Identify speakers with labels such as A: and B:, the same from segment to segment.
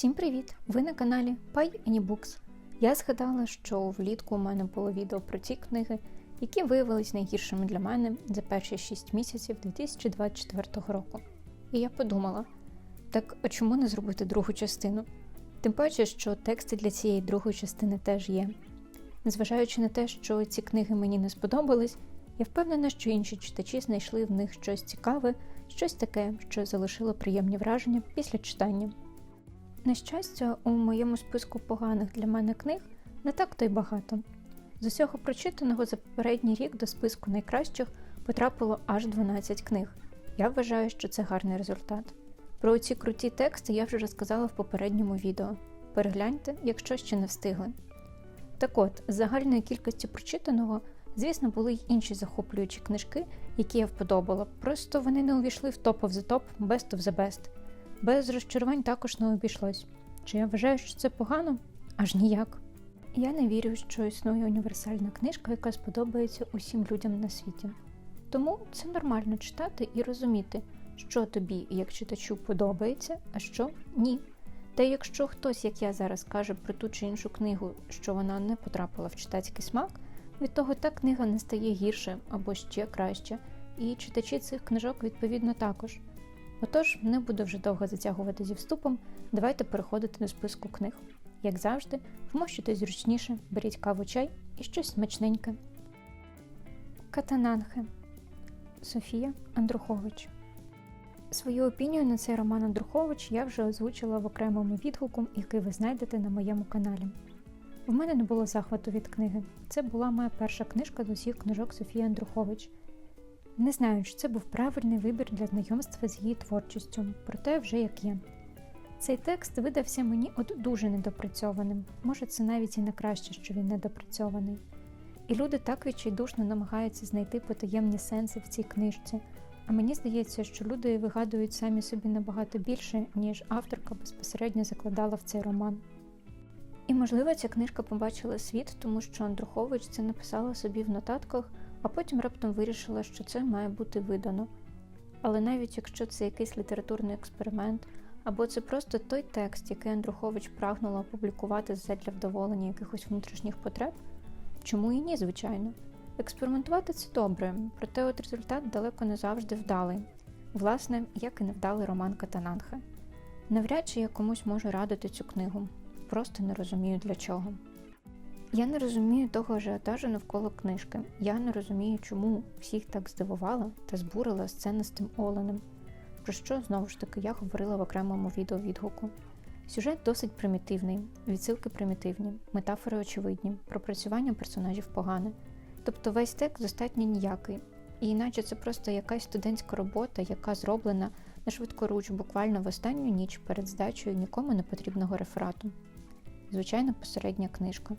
A: Всім привіт! Ви на каналі Pie Anybooks. Я згадала, що влітку у мене було відео про ті книги, які виявились найгіршими для мене за перші 6 місяців 2024 року. І я подумала: так а чому не зробити другу частину? Тим паче, що тексти для цієї другої частини теж є. Незважаючи на те, що ці книги мені не сподобались, я впевнена, що інші читачі знайшли в них щось цікаве, щось таке, що залишило приємні враження після читання. На щастя, у моєму списку поганих для мене книг не так то й багато. З усього прочитаного за попередній рік до списку найкращих потрапило аж 12 книг. Я вважаю, що це гарний результат. Про ці круті тексти я вже розказала в попередньому відео. Перегляньте, якщо ще не встигли. Так от, з загальної кількості прочитаного, звісно, були й інші захоплюючі книжки, які я вподобала, просто вони не увійшли в топ of the top, best of the best. Без розчарувань також не обійшлось. Чи я вважаю, що це погано? Аж ніяк. Я не вірю, що існує універсальна книжка, яка сподобається усім людям на світі. Тому це нормально читати і розуміти, що тобі, як читачу, подобається, а що ні. Та якщо хтось, як я зараз каже про ту чи іншу книгу, що вона не потрапила в читацький смак, від того та книга не стає гірше або ще краще, і читачі цих книжок відповідно також. Отож, не буду вже довго затягувати зі вступом, давайте переходити до списку книг. Як завжди, вмощуйтесь зручніше, беріть каву чай і щось смачненьке. Катананхе Софія Андрухович. Свою опінію на цей роман Андрухович я вже озвучила в окремому відгуку, який ви знайдете на моєму каналі. В мене не було захвату від книги. Це була моя перша книжка з усіх книжок Софії Андрухович. Не знаю, чи це був правильний вибір для знайомства з її творчістю, проте вже як є. Цей текст видався мені от дуже недопрацьованим, може, це навіть і не краще, що він недопрацьований. І люди так відчайдушно намагаються знайти потаємні сенси в цій книжці, а мені здається, що люди вигадують самі собі набагато більше, ніж авторка безпосередньо закладала в цей роман. І, можливо, ця книжка побачила світ, тому що Андрухович це написала собі в нотатках а потім раптом вирішила, що це має бути видано. Але навіть якщо це якийсь літературний експеримент, або це просто той текст, який Андрухович прагнула опублікувати задля вдоволення якихось внутрішніх потреб, чому і ні, звичайно. Експериментувати це добре, проте от результат далеко не завжди вдалий. Власне, як і невдалий роман Катананхе. Навряд чи я комусь можу радити цю книгу, просто не розумію для чого. Я не розумію того ажіотажу навколо книжки. Я не розумію, чому всіх так здивувала та збурила сцена з тим Оленем. Про що, знову ж таки, я говорила в окремому відео відгуку. Сюжет досить примітивний, відсилки примітивні, метафори очевидні, пропрацювання персонажів погане. Тобто весь текст достатньо ніякий, і іначе це просто якась студентська робота, яка зроблена на швидкоруч, буквально в останню ніч перед здачею нікому не потрібного реферату. Звичайно, посередня книжка.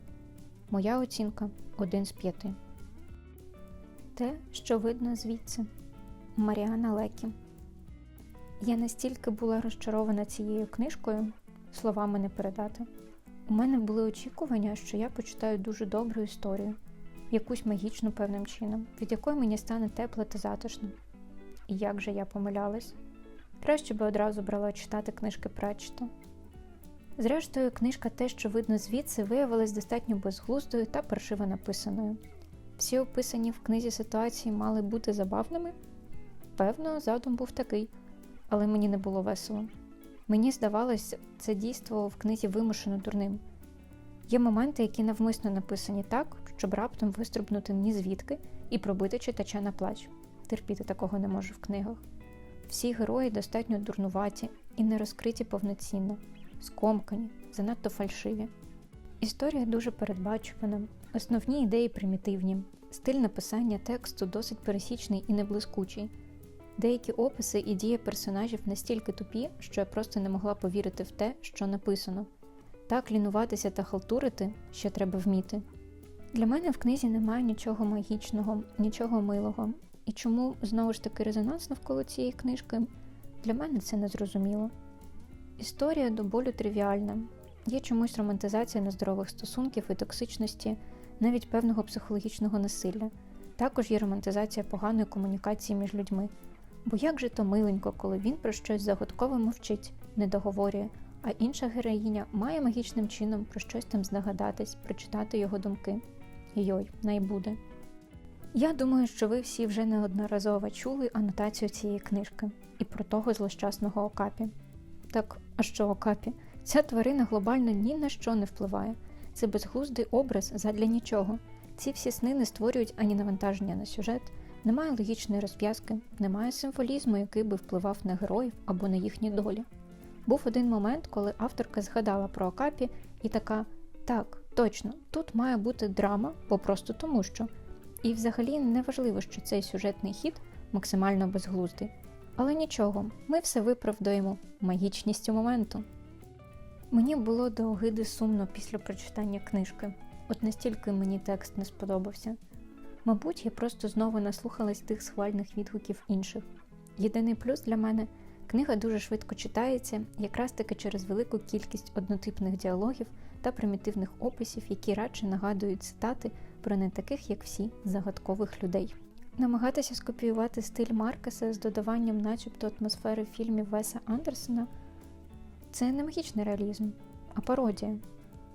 A: Моя оцінка 1 з 5. Те, що видно звідси Маріана Лекі. Я настільки була розчарована цією книжкою, словами не передати. У мене були очікування, що я почитаю дуже добру історію, якусь магічну певним чином, від якої мені стане тепло та затишно. І як же я помилялась? Краще би одразу брала читати книжки Пратчета. Зрештою, книжка те, що видно звідси, виявилась достатньо безглуздою та паршиво написаною. Всі описані в книзі ситуації мали бути забавними? Певно, задум був такий, але мені не було весело. Мені здавалось, це дійство в книзі вимушено дурним. Є моменти, які навмисно написані так, щоб раптом вистрибнути ні звідки і пробити читача на плач. Терпіти такого не можу в книгах. Всі герої достатньо дурнуваті і не розкриті повноцінно скомкані, занадто фальшиві. Історія дуже передбачувана, основні ідеї примітивні, стиль написання тексту досить пересічний і неблискучий. Деякі описи і дії персонажів настільки тупі, що я просто не могла повірити в те, що написано. Так лінуватися та халтурити ще треба вміти. Для мене в книзі немає нічого магічного, нічого милого. І чому знову ж таки резонанс навколо цієї книжки, для мене це незрозуміло. Історія до болю тривіальна. Є чомусь романтизація нездорових стосунків і токсичності, навіть певного психологічного насилля. Також є романтизація поганої комунікації між людьми. Бо як же то миленько, коли він про щось загадково мовчить, не договорює, а інша героїня має магічним чином про щось там здогадатись, прочитати його думки. Йой, найбуде. Я думаю, що ви всі вже неодноразово чули анотацію цієї книжки і про того злощасного Окапі. Так, а що Окапі? Ця тварина глобально ні на що не впливає. Це безглуздий образ задля нічого. Ці всі сни не створюють ані навантаження на сюжет, немає логічної розв'язки, немає символізму, який би впливав на героїв або на їхні долі. Був один момент, коли авторка згадала про Окапі і така: так, точно, тут має бути драма, бо просто тому що. І взагалі не важливо, що цей сюжетний хід максимально безглуздий. Але нічого, ми все виправдуємо магічністю моменту. Мені було до огиди сумно після прочитання книжки, от настільки мені текст не сподобався. Мабуть, я просто знову наслухалась тих схвальних відгуків інших. Єдиний плюс для мене книга дуже швидко читається, якраз таки через велику кількість однотипних діалогів та примітивних описів, які радше нагадують цитати про не таких, як всі, загадкових людей. Намагатися скопіювати стиль Маркеса з додаванням, начебто, атмосфери фільмів Веса Андерсона це не магічний реалізм, а пародія.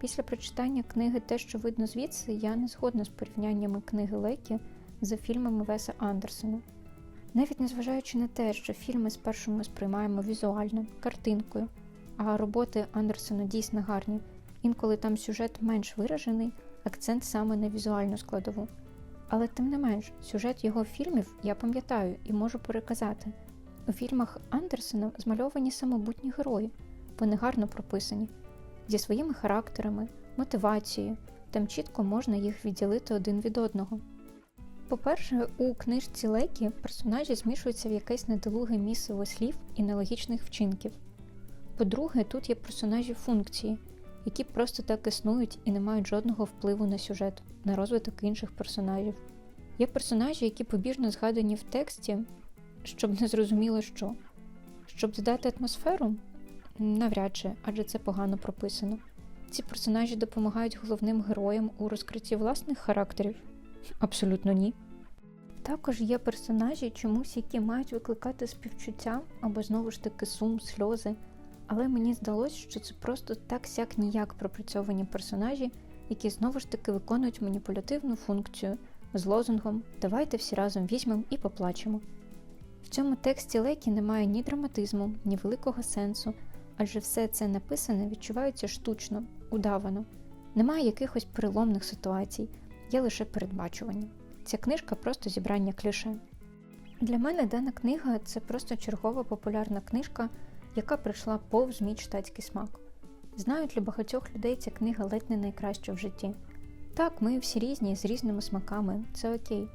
A: Після прочитання книги Те, що видно звідси, я не згодна з порівняннями книги Лекі за фільмами Веса Андерсона. Навіть незважаючи на те, що фільми спершу ми сприймаємо візуально, картинкою, а роботи Андерсона дійсно гарні, інколи там сюжет менш виражений, акцент саме на візуальну складову. Але тим не менш, сюжет його фільмів я пам'ятаю і можу переказати. У фільмах Андерсона змальовані самобутні герої, вони гарно прописані, зі своїми характерами, мотивацією, там чітко можна їх відділити один від одного. По-перше, у книжці Лекі персонажі змішуються в якесь недолуге місиво слів і нелогічних вчинків. По-друге, тут є персонажі функції, які просто так існують і не мають жодного впливу на сюжет, на розвиток інших персонажів. Є персонажі, які побіжно згадані в тексті, щоб не зрозуміло що. Щоб додати атмосферу, навряд чи, адже це погано прописано. Ці персонажі допомагають головним героям у розкритті власних характерів. Абсолютно ні. Також є персонажі, чомусь, які мають викликати співчуття або знову ж таки сум, сльози. Але мені здалося, що це просто так сяк ніяк пропрацьовані персонажі, які знову ж таки виконують маніпулятивну функцію з лозунгом Давайте всі разом візьмемо і поплачемо. В цьому тексті Лекі немає ні драматизму, ні великого сенсу, адже все це написане відчувається штучно, удавано. Немає якихось переломних ситуацій, є лише передбачування. Ця книжка просто зібрання кліше. Для мене дана книга це просто чергова популярна книжка, яка прийшла повз мій читацький смак. Знаю, для багатьох людей ця книга ледь не найкраща в житті. Так, ми всі різні з різними смаками, це окей.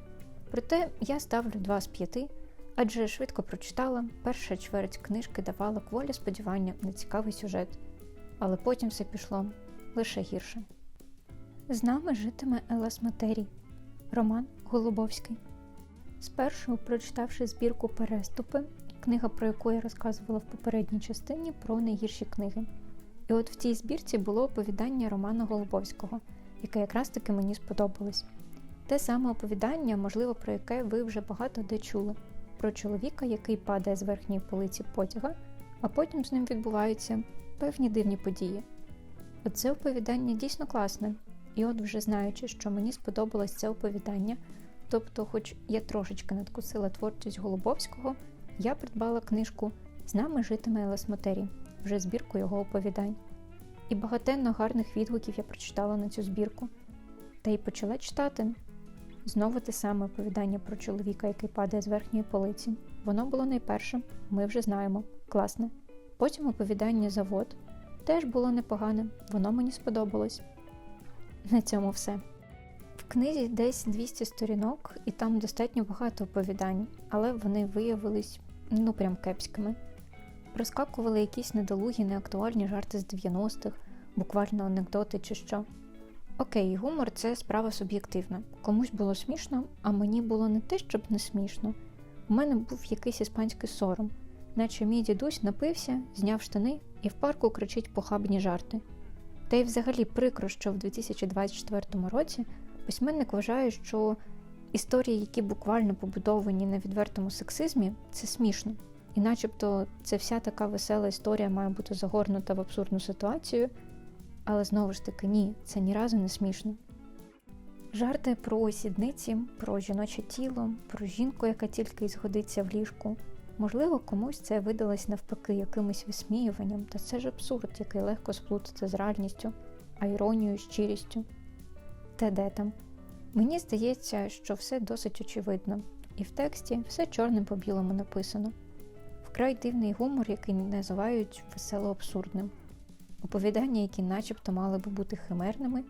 A: Проте я ставлю 2 з 5, адже швидко прочитала, перша чверть книжки давала кволі сподівання на цікавий сюжет, але потім все пішло лише гірше. З нами житиме Елес Матерій. Роман Голубовський. Спершу, прочитавши збірку Переступи, книга, про яку я розказувала в попередній частині про найгірші книги. І от в цій збірці було оповідання Романа Голубовського, яке якраз таки мені сподобалось. Те саме оповідання, можливо, про яке ви вже багато де чули, про чоловіка, який падає з верхньої полиці потяга, а потім з ним відбуваються певні дивні події. Оце оповідання дійсно класне, і от вже знаючи, що мені сподобалось це оповідання, тобто, хоч я трошечки надкусила творчість Голубовського, я придбала книжку З нами житиме Елес Мотері, вже збірку його оповідань. І багатенно гарних відгуків я прочитала на цю збірку. Та й почала читати. Знову те саме оповідання про чоловіка, який падає з верхньої полиці. Воно було найпершим, ми вже знаємо, класне. Потім оповідання Завод теж було непогане, воно мені сподобалось. На цьому все. Книзі десь 200 сторінок, і там достатньо багато оповідань, але вони виявились ну прям кепськими. Розкакували якісь недолугі, неактуальні жарти з 90-х, буквально анекдоти чи що. Окей, гумор це справа суб'єктивна. Комусь було смішно, а мені було не те, щоб не смішно. У мене був якийсь іспанський сором, наче мій дідусь напився, зняв штани і в парку кричить похабні жарти. Та й взагалі прикро, що в 2024 році письменник вважає, що історії, які буквально побудовані на відвертому сексизмі, це смішно. і начебто це вся така весела історія має бути загорнута в абсурдну ситуацію, але знову ж таки ні, це ні разу не смішно. Жарти про сідниці, про жіноче тіло, про жінку, яка тільки й згодиться в ліжку. Можливо, комусь це видалось навпаки якимось висміюванням, та це ж абсурд, який легко сплутати з реальністю, а іронією, щирістю. Те де там. Мені здається, що все досить очевидно, і в тексті все чорним по білому написано. Вкрай дивний гумор, який називають весело абсурдним. Оповідання, які начебто мали би бути химерними,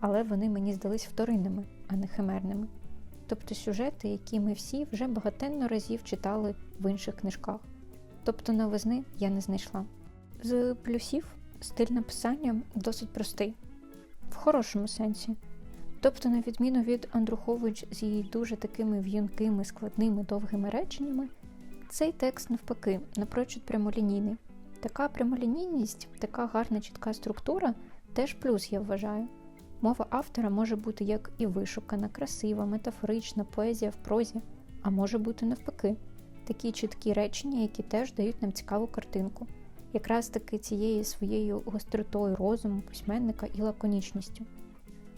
A: але вони мені здались вторинними, а не химерними. Тобто сюжети, які ми всі вже багатенно разів читали в інших книжках. Тобто новизни я не знайшла. З плюсів стиль написання досить простий, в хорошому сенсі. Тобто, на відміну від Андрухович з її дуже такими в'юнкими, складними, довгими реченнями, цей текст навпаки напрочуд прямолінійний. Така прямолінійність, така гарна чітка структура теж плюс, я вважаю. Мова автора може бути як і вишукана, красива, метафорична, поезія в прозі, а може бути навпаки, такі чіткі речення, які теж дають нам цікаву картинку, якраз таки цією своєю гостротою розуму, письменника і лаконічністю.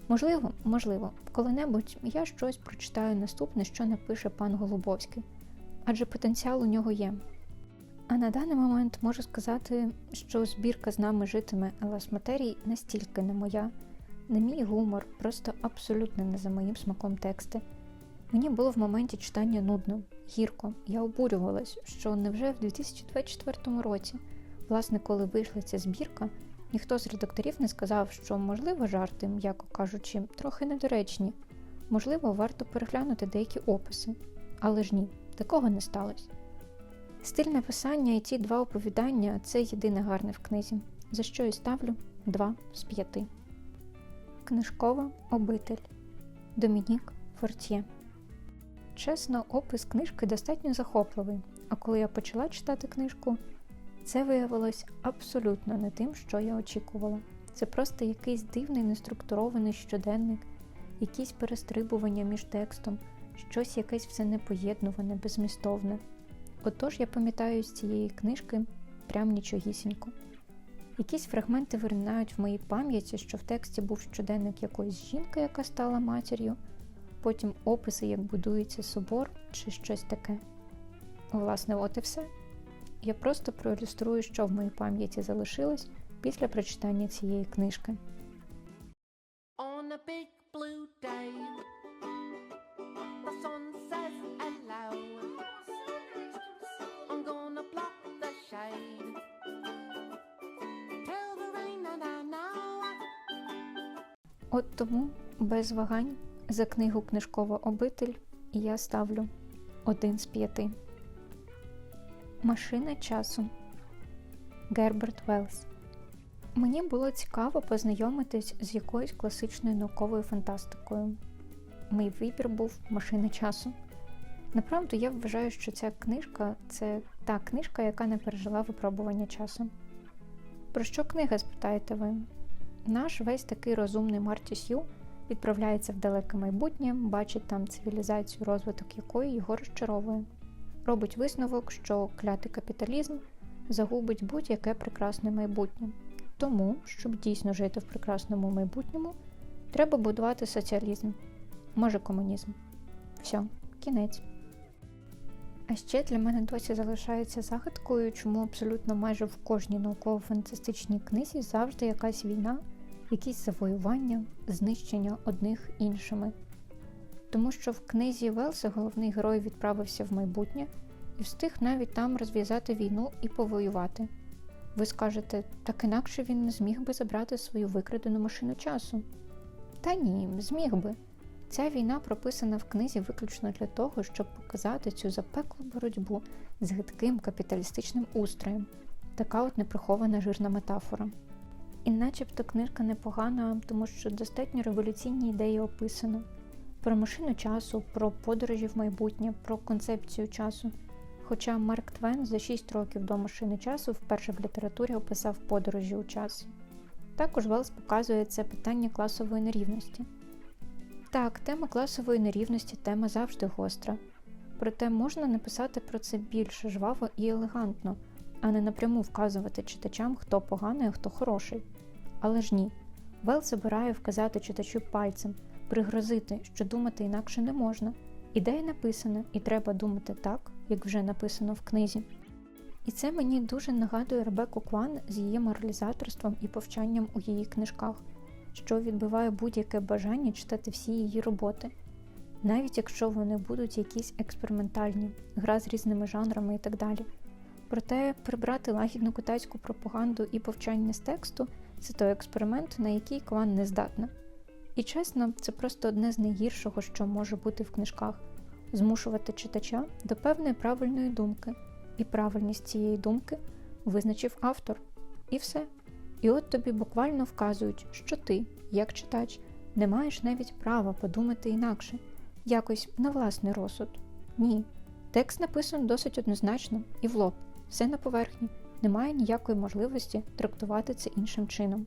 A: Можливо, можливо, коли-небудь я щось прочитаю наступне, що напише пан Голубовський, адже потенціал у нього є. А на даний момент можу сказати, що збірка з нами житиме Елас Матерій настільки не моя, не мій гумор, просто абсолютно не за моїм смаком тексти. Мені було в моменті читання нудно, гірко, я обурювалась, що невже в 2024 році, власне, коли вийшла ця збірка, ніхто з редакторів не сказав, що, можливо, жарти, м'яко кажучи, трохи недоречні, можливо, варто переглянути деякі описи, але ж ні, такого не сталося. Стиль написання і ті два оповідання це єдине гарне в книзі, за що і ставлю 2 з 5. Книжкова обитель Домінік Фортє. Чесно, опис книжки достатньо захопливий, а коли я почала читати книжку, це виявилось абсолютно не тим, що я очікувала. Це просто якийсь дивний неструктурований щоденник, якісь перестрибування між текстом, щось якесь все непоєднуване, безмістовне. Отож я пам'ятаю з цієї книжки прям нічогісінько. Якісь фрагменти виринають в моїй пам'яті, що в тексті був щоденник якоїсь жінки, яка стала матір'ю, потім описи, як будується собор чи щось таке. Власне, от і все. Я просто проілюструю, що в моїй пам'яті залишилось після прочитання цієї книжки.
B: On a big blue day, the sun says hello. I'm gonna block the shade. Tell the rain that I know.
A: От тому, без вагань, за книгу Книжкова обитель я ставлю один з п'яти. Машина часу Герберт Велс. Мені було цікаво познайомитись з якоюсь класичною науковою фантастикою. Мій вибір був машина часу. Направду, я вважаю, що ця книжка це та книжка, яка не пережила випробування часу. Про що книга, спитаєте ви? Наш весь такий розумний Марті Сью відправляється в далеке майбутнє, бачить там цивілізацію, розвиток якої його розчаровує. Робить висновок, що клятий капіталізм загубить будь-яке прекрасне майбутнє. Тому, щоб дійсно жити в прекрасному майбутньому, треба будувати соціалізм, може комунізм. Все, кінець. А ще для мене досі залишається загадкою, чому абсолютно майже в кожній науково-фантастичній книзі завжди якась війна, якісь завоювання, знищення одних іншими. Тому що в книзі Велса головний герой відправився в майбутнє і встиг навіть там розв'язати війну і повоювати. Ви скажете, так інакше він не зміг би забрати свою викрадену машину часу. Та ні, зміг би. Ця війна прописана в книзі виключно для того, щоб показати цю запеклу боротьбу з гидким капіталістичним устроєм. Така от неприхована жирна метафора. І начебто книжка непогана, тому що достатньо революційні ідеї описано про машину часу, про подорожі в майбутнє, про концепцію часу. Хоча Марк Твен за 6 років до машини часу вперше в літературі описав подорожі у часі. Також Велс показує це питання класової нерівності. Так, тема класової нерівності тема завжди гостра. Проте можна написати про це більш жваво і елегантно, а не напряму вказувати читачам, хто поганий, а хто хороший. Але ж ні. Вел забирає вказати читачу пальцем, пригрозити, що думати інакше не можна. Ідея написана, і треба думати так, як вже написано в книзі. І це мені дуже нагадує Ребекку Кван з її моралізаторством і повчанням у її книжках, що відбиває будь-яке бажання читати всі її роботи, навіть якщо вони будуть якісь експериментальні, гра з різними жанрами і так далі. Проте прибрати лагідну китайську пропаганду і повчання з тексту це той експеримент, на який Кван не здатна. І чесно, це просто одне з найгіршого, що може бути в книжках змушувати читача до певної правильної думки, і правильність цієї думки визначив автор. І все. І от тобі буквально вказують, що ти, як читач, не маєш навіть права подумати інакше, якось на власний розсуд. Ні. Текст написано досить однозначно і в лоб, все на поверхні, немає ніякої можливості трактувати це іншим чином.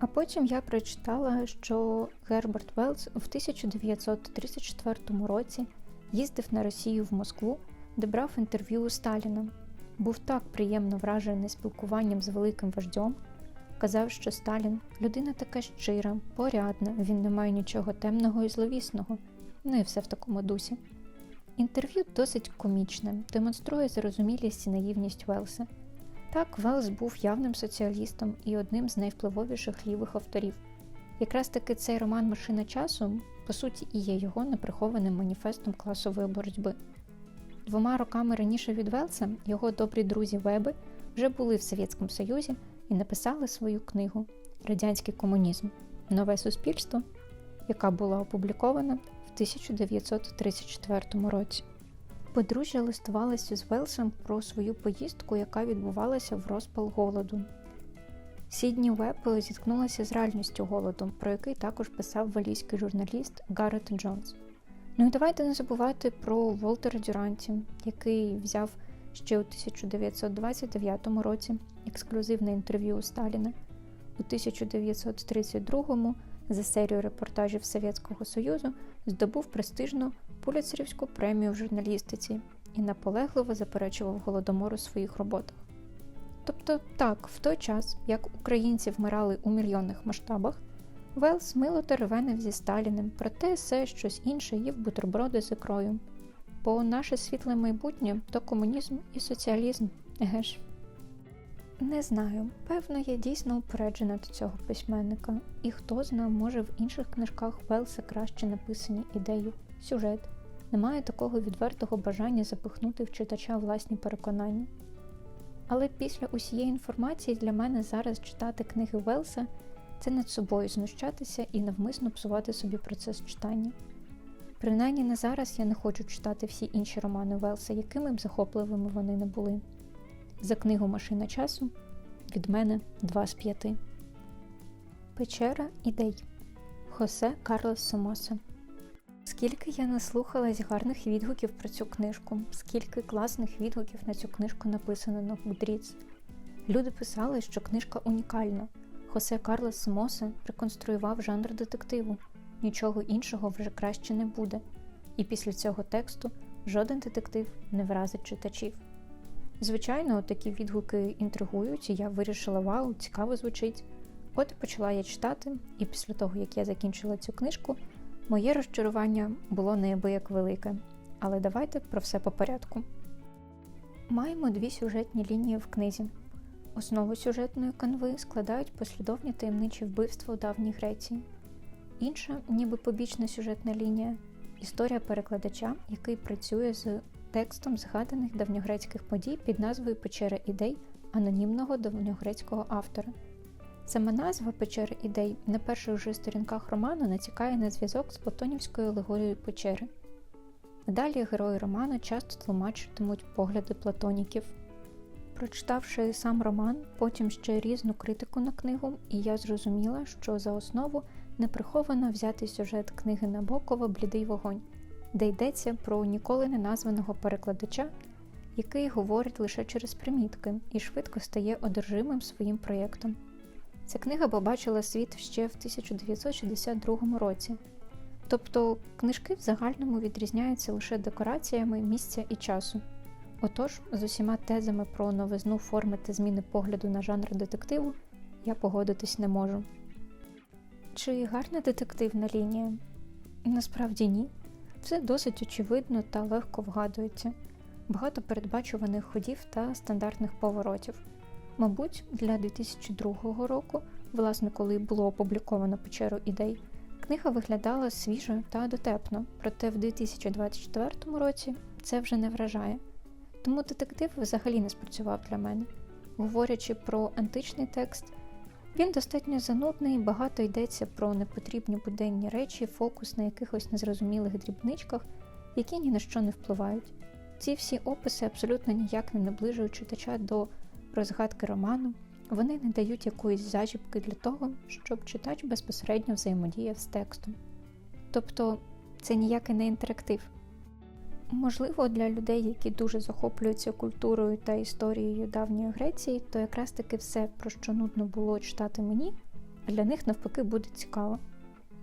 A: А потім я прочитала, що Герберт Велс в 1934 році їздив на Росію в Москву, де брав інтерв'ю у Сталіна. Був так приємно вражений спілкуванням з великим вождем. Казав, що Сталін людина така щира, порядна, він не має нічого темного і зловісного. Ну і все в такому дусі. Інтерв'ю досить комічне, демонструє зрозумілість і наївність Велса. Так, Велс був явним соціалістом і одним з найвпливовіших лівих авторів. Якраз таки цей роман Машина часу, по суті, і є його неприхованим маніфестом класової боротьби. Двома роками раніше від Велса його добрі друзі Веби вже були в Совєтському Союзі і написали свою книгу Радянський комунізм Нове суспільство, яка була опублікована в 1934 році. Подружжя листувалося з Велсом про свою поїздку, яка відбувалася в розпал голоду. Сідні Веб зіткнулася з реальністю голоду, про який також писав валійський журналіст Гаррет Джонс. Ну і давайте не забувати про Волтера Дюранті, який взяв ще у 1929 році ексклюзивне інтерв'ю у Сталіна. У 1932 за серію репортажів Совєтського Союзу здобув престижну Пуліцерівську премію в журналістиці і наполегливо заперечував голодомор у своїх роботах. Тобто, так, в той час, як українці вмирали у мільйонних масштабах, Велс мило теревенив зі Сталіним, проте все щось інше їв бутерброди з ікрою. Бо наше світле майбутнє то комунізм і соціалізм, еге ж. Не знаю, певно, я дійсно упереджена до цього письменника, і хто зна, може в інших книжках Велса краще написані ідею, сюжет. Немає такого відвертого бажання запихнути в читача власні переконання. Але після усієї інформації для мене зараз читати книги Велса це над собою знущатися і навмисно псувати собі процес читання. Принаймні на зараз я не хочу читати всі інші романи Велса, якими б захопливими вони не були. За книгу Машина часу від мене 2 з 5. Печера ідей Хосе Карлос Сомоса. Скільки я наслухалась гарних відгуків про цю книжку, скільки класних відгуків на цю книжку написано на Goodreads. Люди писали, що книжка унікальна. Хосе Карлос Сомоса реконструював жанр детективу. Нічого іншого вже краще не буде. І після цього тексту жоден детектив не вразить читачів. Звичайно, такі відгуки інтригують, і я вирішила, вау, цікаво звучить. От почала я читати, і після того, як я закінчила цю книжку, моє розчарування було неабияк велике. Але давайте про все по порядку. Маємо дві сюжетні лінії в книзі. Основу сюжетної канви складають послідовні таємничі вбивства у давній Греції. Інша, ніби побічна сюжетна лінія історія перекладача, який працює з текстом згаданих давньогрецьких подій під назвою Печера ідей анонімного давньогрецького автора. Сама назва Печери ідей на перших же сторінках роману натякає на зв'язок з Платонівською алегорією печери. Далі герої роману часто тлумачитимуть погляди платоніків. Прочитавши сам роман, потім ще різну критику на книгу, і я зрозуміла, що за основу неприховано взяти сюжет книги Набокова Блідий вогонь, де йдеться про ніколи не названого перекладача, який говорить лише через примітки і швидко стає одержимим своїм проєктом. Ця книга побачила світ ще в 1962 році. Тобто книжки в загальному відрізняються лише декораціями місця і часу. Отож, з усіма тезами про новизну форми та зміни погляду на жанр детективу я погодитись не можу. Чи гарна детективна лінія? Насправді ні. Все досить очевидно та легко вгадується. Багато передбачуваних ходів та стандартних поворотів. Мабуть, для 2002 року, власне, коли було опубліковано печеру ідей, книга виглядала свіжо та дотепно, проте в 2024 році це вже не вражає. Тому детектив взагалі не спрацював для мене. Говорячи про античний текст, він достатньо занудний, багато йдеться про непотрібні буденні речі, фокус на якихось незрозумілих дрібничках, які ні на що не впливають. Ці всі описи абсолютно ніяк не наближують читача до розгадки роману, вони не дають якоїсь зачіпки для того, щоб читач безпосередньо взаємодіяв з текстом. Тобто це ніякий не інтерактив. Можливо, для людей, які дуже захоплюються культурою та історією давньої Греції, то якраз таки все, про що нудно було читати мені, для них навпаки буде цікаво.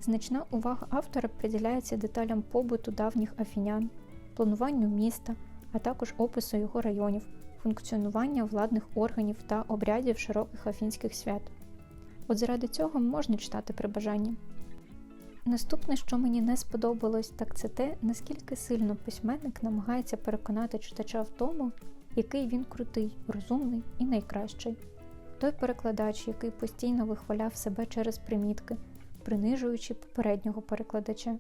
A: Значна увага автора приділяється деталям побуту давніх афінян, плануванню міста, а також опису його районів, функціонування владних органів та обрядів широких афінських свят. От заради цього можна читати при бажанні. Наступне, що мені не сподобалось, так це те, наскільки сильно письменник намагається переконати читача в тому, який він крутий, розумний і найкращий. Той перекладач, який постійно вихваляв себе через примітки, принижуючи попереднього перекладача.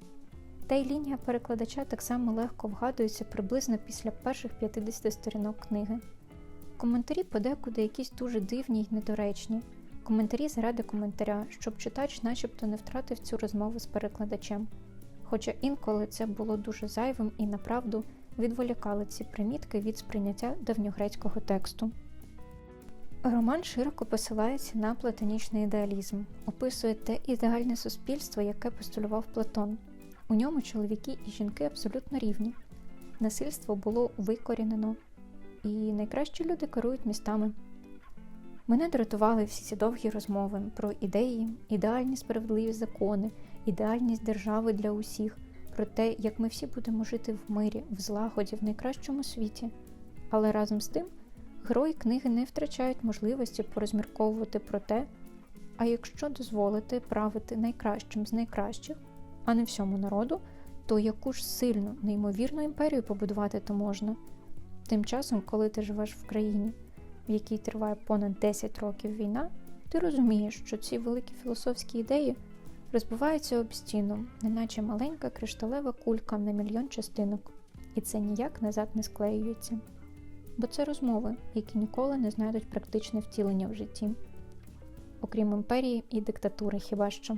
A: Та й лінія перекладача так само легко вгадується приблизно після перших 50 сторінок книги. Коментарі подекуди якісь дуже дивні й недоречні. Коментарі заради коментаря, щоб читач начебто не втратив цю розмову з перекладачем. Хоча інколи це було дуже зайвим і направду відволікали ці примітки від сприйняття давньогрецького тексту. Роман широко посилається на платонічний ідеалізм, описує те ідеальне суспільство, яке постулював Платон. У ньому чоловіки і жінки абсолютно рівні. Насильство було викорінено, і найкращі люди керують містами. Мене дратували всі ці довгі розмови про ідеї, ідеальні справедливі закони, ідеальність держави для усіх, про те, як ми всі будемо жити в мирі, в злагоді, в найкращому світі. Але разом з тим герої книги не втрачають можливості порозмірковувати про те, а якщо дозволити правити найкращим з найкращих, а не всьому народу, то яку ж сильну, неймовірну імперію побудувати то можна. Тим часом, коли ти живеш в країні, в якій триває понад 10 років війна, ти розумієш, що ці великі філософські ідеї розбиваються об стіну, неначе маленька кришталева кулька на мільйон частинок, і це ніяк назад не склеюється. Бо це розмови, які ніколи не знайдуть практичне втілення в житті, окрім імперії і диктатури хіба що.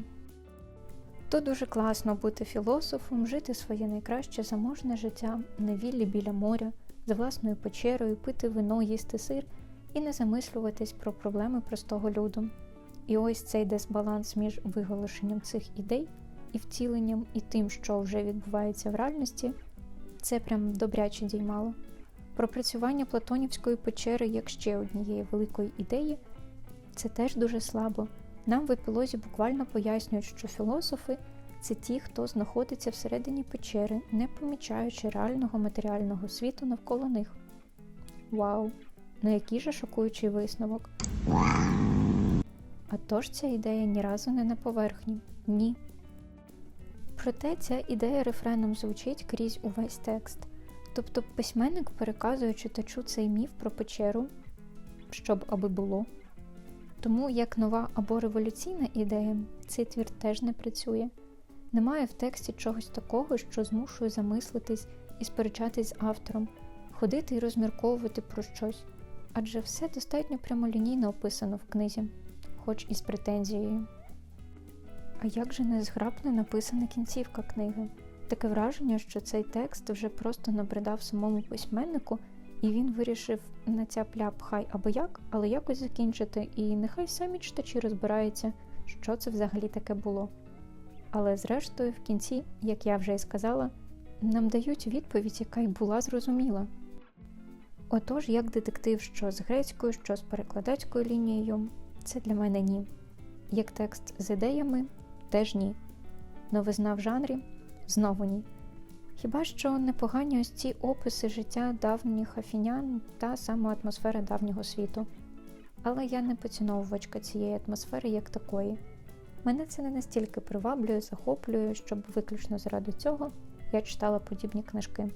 A: То дуже класно бути філософом, жити своє найкраще заможне життя на віллі біля моря, за власною печерою, пити вино, їсти сир і не замислюватись про проблеми простого люду. І ось цей дисбаланс між виголошенням цих ідей і втіленням, і тим, що вже відбувається в реальності, це прям добряче діймало. Пропрацювання Платонівської печери як ще однієї великої ідеї це теж дуже слабо. Нам в епілозі буквально пояснюють, що філософи це ті, хто знаходиться всередині печери, не помічаючи реального матеріального світу навколо них. Вау! Ну який же шокуючий висновок. А тож ця ідея ні разу не на поверхні. Ні. Проте ця ідея рефреном звучить крізь увесь текст. Тобто письменник переказує читачу цей міф про печеру, щоб аби було. Тому як нова або революційна ідея, цей твір теж не працює. Немає в тексті чогось такого, що змушує замислитись і сперечатись з автором, ходити і розмірковувати про щось. Адже все достатньо прямолінійно описано в книзі, хоч і з претензією. А як же незграбно написана кінцівка книги? Таке враження, що цей текст вже просто набридав самому письменнику, і він вирішив на ця пляп хай або як, але якось закінчити, і нехай самі читачі розбираються, що це взагалі таке було. Але зрештою, в кінці, як я вже й сказала, нам дають відповідь, яка й була зрозуміла. Отож, як детектив, що з грецькою, що з перекладацькою лінією, це для мене ні. Як текст з ідеями, теж ні. Новизна в жанрі знову ні. Хіба що непогані ось ці описи життя давніх афінян та саме атмосфери давнього світу. Але я не поціновувачка цієї атмосфери як такої. Мене це не настільки приваблює, захоплює, щоб виключно заради цього я читала подібні книжки.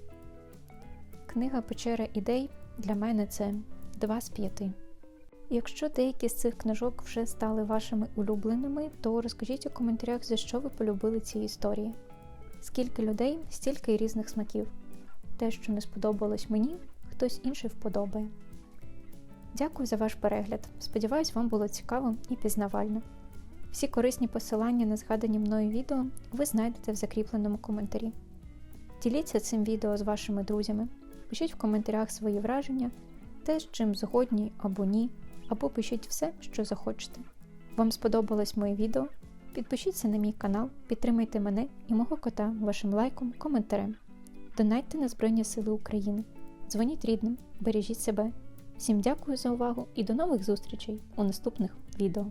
A: Книга Печера ідей для мене це 2 з 5. Якщо деякі з цих книжок вже стали вашими улюбленими, то розкажіть у коментарях, за що ви полюбили ці історії. Скільки людей, стільки й різних смаків. Те, що не сподобалось мені, хтось інший вподобає. Дякую за ваш перегляд. Сподіваюсь, вам було цікаво і пізнавально. Всі корисні посилання на згадані мною відео ви знайдете в закріпленому коментарі. Діліться цим відео з вашими друзями, пишіть в коментарях свої враження, те, з чим згодні або ні, або пишіть все, що захочете. Вам сподобалось моє відео? Підпишіться на мій канал, підтримайте мене і мого кота вашим лайком, коментарем. Донайте на Збройні Сили України. Дзвоніть рідним, бережіть себе. Всім дякую за увагу і до нових зустрічей у наступних відео.